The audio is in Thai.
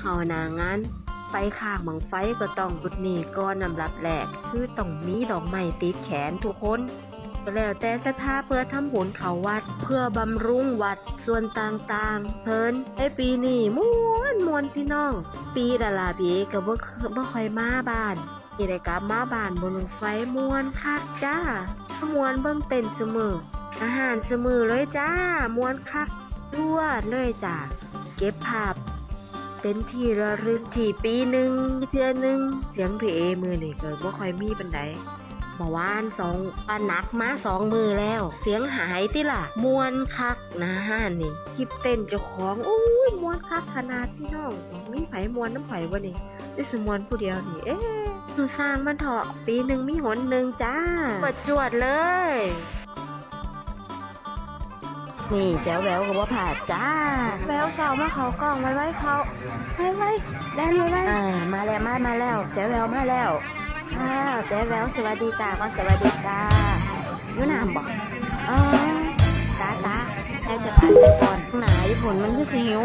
เขาหนางานไปข้างบังไฟก็ต้องกุดหนีก้อนนำรับแหลกคือต้องมีดอกไม้ติดแขนทุกคนก็แล้วแต่ศรัทธาเพื่อทำบุญเขาวัด เพื่อบำรุงวัดส่วนต่างๆ เพิ่นไอปีนี้มวนมวนพี่น้อง ปีดาลาปีก็บ่เคบ่ค่อยมาบ้านนี่ได้กลับมาบ้านบนไฟมวนคักจ้ามวนเบิ่งเต้นเสมออาหารเสมอเลยจ้ามวนคักรวดเลยจ้าเก็บภาพ เป็นที่ระลึกที่ปีหนึ่งเทื่อหนึ่งเสียงพี่เอมือนี่ก็บ่ค่อยมีปันใดเมื่อวานสองปานหนักมาสองมือแล้ว เสียงหายติล่ะมวนคักนะฮะนี่คลิปเต้นเจ้าของอู้ยมวนคักขนาดพี่น้องมีไผมวนน้ำไผวะนี่ได้สมวนผู้เดียวนี่เอ๊ะสุสร้างมันเถาะปีหนึ่งมีหนหนึ่งจ้าประจวดเลย นี่แจ๋วแหววกับว่าผ่าดจ้า แววเฝ้ามาเขากล้องไว้ไว้เขาไว้ไว้แดนไว้ไว้อ่ามาแล้วมามาแล้วแจ๋วแหววมาแล้วค่ะแจ๊แววสวัสดีจ้าก็สวัสดีจ้าอยู่น้ำบอกอ๋อตาตาแค่จะผ่านไปก่อนหนาญี่ปุ่นมันคือสิหิว